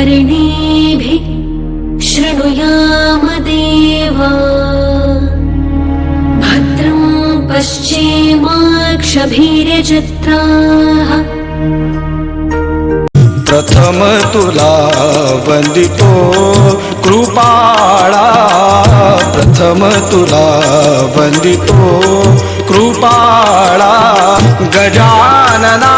कर्णेभिः शृणुयाम देवा। भद्रं पश्चेमाक्षभिरजत्राः प्रथम तुला वंदितो कृपाळा। प्रथम तुला वंदितो कृपाळा। गजानना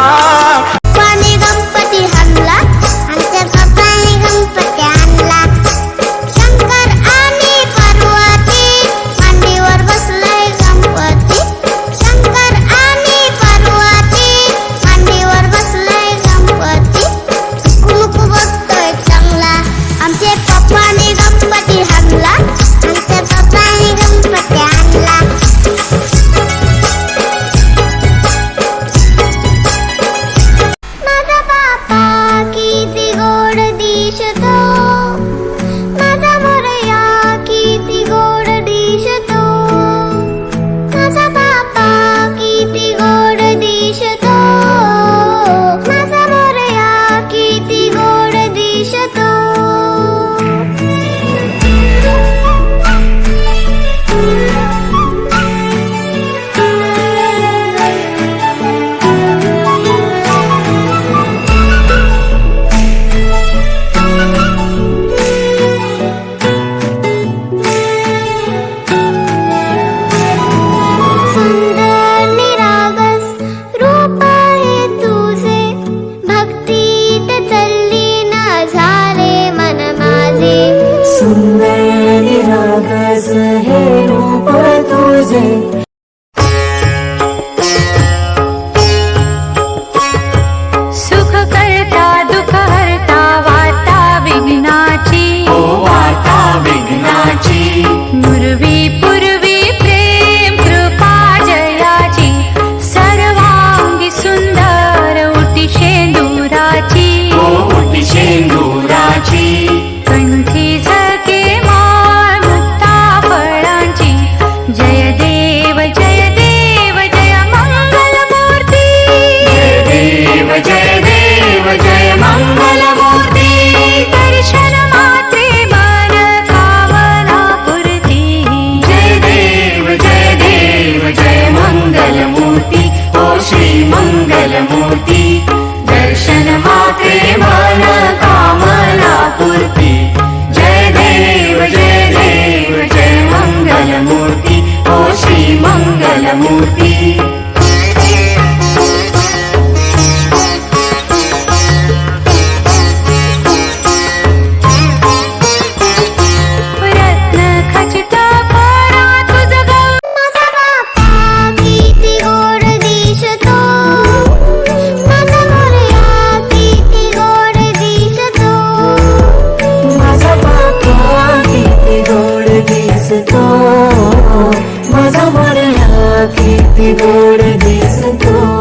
Joseph గోడ చేసుకో